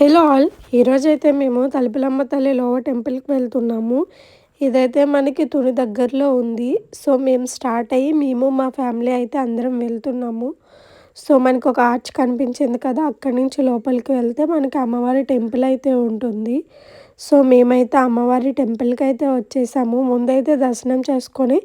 Hello all. ఈరోజైతే మేము తలుపులమ్మ తల్లి లోవ టెంపుల్కి వెళ్తున్నాము. ఇదైతే మనకి తుని దగ్గరలో ఉంది. సో మేము స్టార్ట్ అయ్యి మేము మా ఫ్యామిలీ అయితే అందరం వెళ్తున్నాము. సో మనకు ఒక ఆర్చ్ కనిపించింది కదా అక్కడి నుంచి లోపలికి వెళ్తే మనకి అమ్మవారి టెంపుల్ అయితే ఉంటుంది. సో మేమైతే అమ్మవారి టెంపుల్కి అయితే వచ్చేసాము. ముందైతే దర్శనం చేసుకొని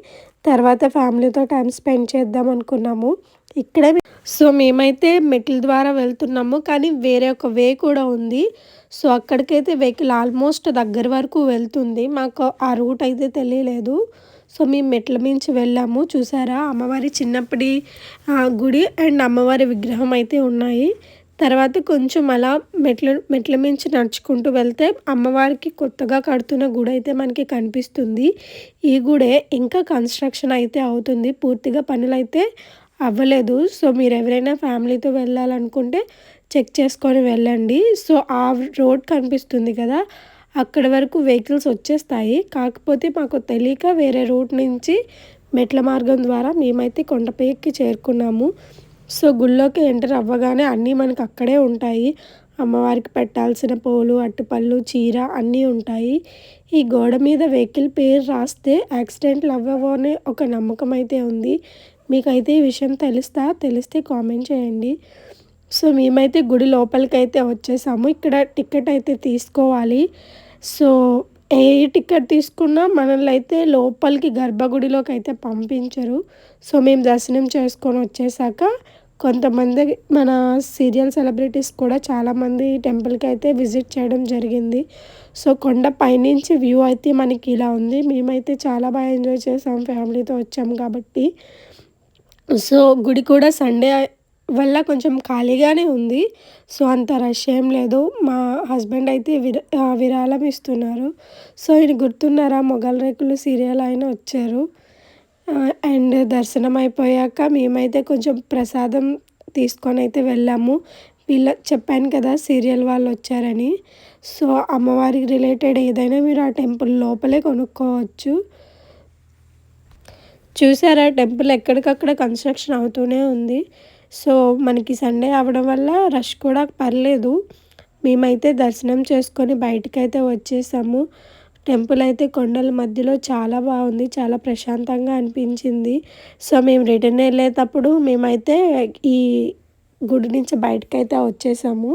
తర్వాత ఫ్యామిలీతో టైం స్పెండ్ చేద్దాం అనుకున్నాము. ఇక్కడే సో మేమైతే మెట్ల ద్వారా వెళ్తున్నాము కానీ వేరే ఒక వే కూడా ఉంది. సో అక్కడికైతే వెహికల్ ఆల్మోస్ట్ దగ్గర వరకు వెళ్తుంది. మాకు ఆ రూట్ అయితే తెలియలేదు. సో మేము మెట్ల మించి వెళ్ళాము. చూసారా? అమ్మవారి చిన్నప్పటి గుడి అండ్ అమ్మవారి విగ్రహం అయితే ఉన్నాయి. తర్వాత కొంచెం అలా మెట్ల మెట్ల మించి నడుచుకుంటూ వెళ్తే అమ్మవారికి కొత్తగా కడుతున్న గుడి అయితే మనకి కనిపిస్తుంది. ఈ గుడే ఇంకా కన్స్ట్రక్షన్ అయితే అవుతుంది. పూర్తిగా పనులైతే అవ్వలేదు. సో మీరు ఎవరైనా ఫ్యామిలీతో వెళ్ళాలనుకుంటే చెక్ చేసుకొని వెళ్ళండి. సో ఆ రోడ్ కనిపిస్తుంది కదా అక్కడ వరకు వెహికల్స్ వచ్చేస్తాయి. కాకపోతే మాకు తెలియక వేరే రూట్ నుంచి మెట్ల మార్గం ద్వారా మేమైతే కొండపైకి చేరుకున్నాము. సో గుళ్ళోకి ఎంటర్ అవ్వగానే అన్నీ మనకు అక్కడే ఉంటాయి. అమ్మవారికి పెట్టాల్సిన పూలు అట్టుపళ్ళు చీర అన్నీ ఉంటాయి. ఈ గోడ మీద వెహికల్ పేరు రాస్తే యాక్సిడెంట్లు అవ్వవో అనే ఒక నమ్మకం అయితే ఉంది. మీకైతే ఈ విషయం తెలుస్తా తెలిస్తే కామెంట్ చేయండి. సో మేమైతే గుడి లోపలికి అయితే వచ్చేసాము. ఇక్కడ టికెట్ అయితే తీసుకోవాలి. సో ఏ టికెట్ తీసుకున్నా మనల్ని అయితే లోపలికి గర్భగుడిలోకి అయితే పంపించరు. సో మేము దర్శనం చేసుకొని వచ్చేసాక కొంతమంది మన సీరియల్ సెలబ్రిటీస్ కూడా చాలామంది టెంపుల్కి అయితే విజిట్ చేయడం జరిగింది. సో కొండ పైనుంచి వ్యూ అయితే మనకి ఇలా ఉంది. మేమైతే చాలా బాగా ఎంజాయ్ చేసాం ఫ్యామిలీతో వచ్చాము కాబట్టి. సో గుడి కూడా సండే వల్ల కొంచెం ఖాళీగానే ఉంది. సో అంత రష్ ఏం లేదు. మా హస్బెండ్ అయితే విర విరాళం ఇస్తున్నారు. సో ఈయన గుర్తున్నారా? మొగల్ రేకులు సీరియల్ ఆయన వచ్చారు. అండ్ దర్శనం అయిపోయాక మేమైతే కొంచెం ప్రసాదం తీసుకొని అయితే వెళ్ళాము. వీళ్ళ చెప్పాను కదా సీరియల్ వాళ్ళు వచ్చారని. సో అమ్మవారికి రిలేటెడ్ ఏదైనా మీరు ఆ టెంపుల్ లోపలే కొనుక్కోవచ్చు. చూసారా టెంపుల్ ఎక్కడికక్కడ కన్స్ట్రక్షన్ అవుతూనే ఉంది. సో మనకి సండే అవడం వల్ల రష్ కూడా పర్లేదు. మేమైతే దర్శనం చేసుకొని బయటకైతే వచ్చేసాము. టెంపుల్ అయితే కొండల మధ్యలో చాలా బాగుంది చాలా ప్రశాంతంగా అనిపించింది. సో మేము రిటర్న్ వెళ్ళేటప్పుడు మేమైతే ఈ గుడి నుంచి బయటకైతే వచ్చేసాము.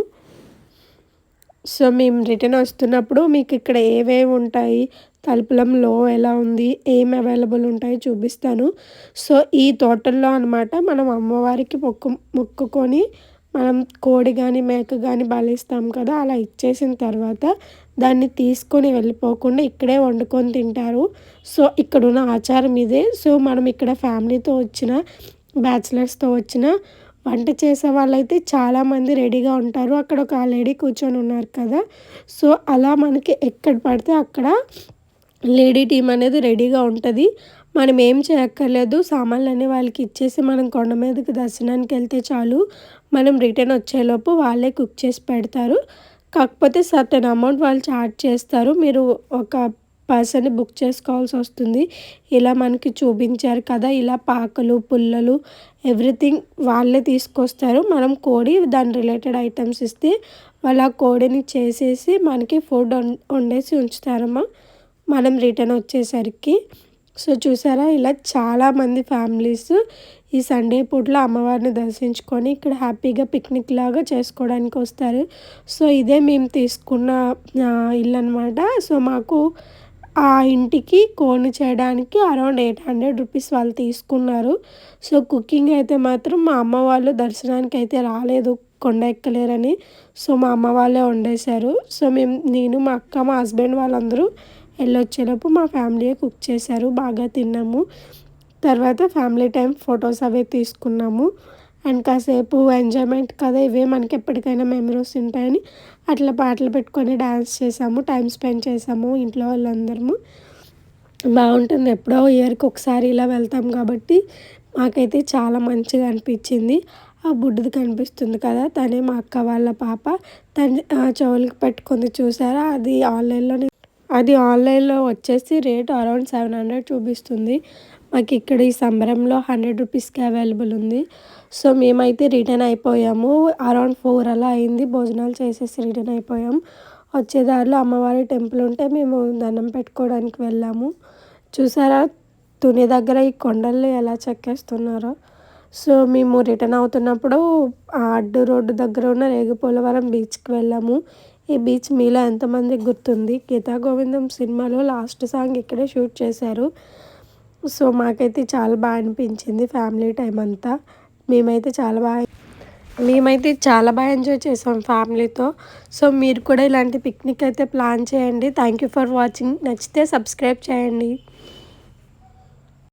సో మేము రిటర్న్ వస్తున్నప్పుడు మీకు ఇక్కడ ఏవేవి ఉంటాయి తలుపులంలో ఎలా ఉంది ఏం అవైలబుల్ ఉంటాయో చూపిస్తాను. సో ఈ తోటల్లో అనమాట మనం అమ్మవారికి మొక్కు మొక్కుకొని మనం కోడి కానీ మేక కానీ బలిస్తాం కదా అలా ఇచ్చేసిన తర్వాత దాన్ని తీసుకొని వెళ్ళిపోకుండా ఇక్కడే వండుకొని తింటారు. సో ఇక్కడున్న ఆచారం ఇదే. సో మనం ఇక్కడ ఫ్యామిలీతో వచ్చిన బ్యాచిలర్స్తో వచ్చిన వంట చేసే వాళ్ళైతే చాలామంది రెడీగా ఉంటారు. అక్కడ ఒక లేడీ కూర్చొని ఉన్నారు కదా. సో అలా మనకి ఎక్కడ పడితే అక్కడ లేడీ టీం అనేది రెడీగా ఉంటుంది. మనం ఏం చేయక్కర్లేదు. సామాన్లు అన్నీ వాళ్ళకి ఇచ్చేసి మనం కొండ మీదకి దర్శనానికి వెళ్తే చాలు. మనం రిటర్న్ వచ్చేలోపు వాళ్ళే కుక్ చేసి పెడతారు. కాకపోతే సర్టన్ అమౌంట్ వాళ్ళు చార్జ్ చేస్తారు. మీరు ఒక పర్సన్ని బుక్ చేసుకోవాల్సి వస్తుంది. ఇలా మనకి చూపించారు కదా ఇలా పాకలు పుల్లలు ఎవ్రీథింగ్ వాళ్ళే తీసుకొస్తారు. మనం కోడి దాని రిలేటెడ్ ఐటమ్స్ ఇస్తే వాళ్ళు ఆ కోడిని చేసేసి మనకి ఫుడ్ వండేసి ఉంచుతారమ్మా. మనం రిటర్న్ వచ్చేసరికి. సో చూసారా? ఇలా చాలామంది ఫ్యామిలీస్ ఈ సండే పూటలో అమ్మవారిని దర్శించుకొని ఇక్కడ హ్యాపీగా పిక్నిక్ లాగా చేసుకోవడానికి వస్తారు. సో ఇదే మేము తీసుకున్న ఇల్లు అనమాట సో మాకు ఆ ఇంటికి కోను చేయడానికి అరౌండ్ ఎయిట్ హండ్రెడ్ రూపీస్ వాళ్ళు తీసుకున్నారు. సో కుకింగ్ అయితే మాత్రం మా అమ్మ వాళ్ళు దర్శనానికి అయితే రాలేదు కొండ ఎక్కలేరని. సో మా అమ్మ వాళ్ళే వండేశారు. సో మేము నేను మా అక్క మా హస్బెండ్ వాళ్ళందరూ వెళ్ళొచ్చేలోపు మా ఫ్యామిలీయే కుక్ చేశారు బాగా తిన్నాము. తర్వాత ఫ్యామిలీ టైం ఫొటోస్ అవే తీసుకున్నాము. అండ్ కాసేపు ఎంజాయ్మెంట్ కదా ఇవే మనకి ఎప్పటికైనా మెమరీస్ ఉంటాయని అట్లా పాటలు పెట్టుకొని డ్యాన్స్ చేసాము టైం స్పెండ్ చేసాము ఇంట్లో వాళ్ళందరము. బాగుంటుంది ఎప్పుడో ఇయర్కి ఒకసారి ఇలా వెళ్తాం కాబట్టి మాకైతే చాలా మంచిగా అనిపించింది. ఆ బుడ్డది కనిపిస్తుంది కదా తనే మా అక్క వాళ్ళ పాప. తన చెవులకి పెట్టుకుంది చూసారా? అది ఆన్లైన్లో అది ఆన్లైన్లో వచ్చేసి రేట్ అరౌండ్ సెవెన్ హండ్రెడ్ చూపిస్తుంది. మాకు ఇక్కడ ఈ సంబరంలో హండ్రెడ్ రూపీస్కి అవైలబుల్ ఉంది. సో మేమైతే రిటర్న్ అయిపోయాము. అరౌండ్ ఫోర్ అలా అయింది. భోజనాలు చేసేసి రిటర్న్ అయిపోయాం. వచ్చే దారిలో అమ్మవారి టెంపుల్ ఉంటే మేము దండం పెట్టుకోవడానికి వెళ్ళాము. చూసారా? తుని దగ్గర ఈ కొండల్ని ఎలా చెక్కేస్తున్నారో. సో మేము రిటర్న్ అవుతున్నప్పుడు ఆ అడ్డు రోడ్డు దగ్గర ఉన్న రేగుపోలవరం బీచ్కి వెళ్ళాము. ఈ బీచ్ మీలో ఎంతమందికి గుర్తుంది? గీతా గోవిందం సినిమాలో లాస్ట్ సాంగ్ ఇక్కడే షూట్ చేశారు. సో మాకైతే చాలా బాగా అనిపించింది ఫ్యామిలీ టైం అంతా. మేమైతే చాలా బాగా మేమైతే చాలా బాగా ఎంజాయ్ చేసాం ఫ్యామిలీతో. సో మీరు కూడా ఇలాంటి పిక్నిక్ అయితే ప్లాన్ చేయండి. Thank you for watching. నచ్చితే సబ్స్క్రైబ్ చేయండి.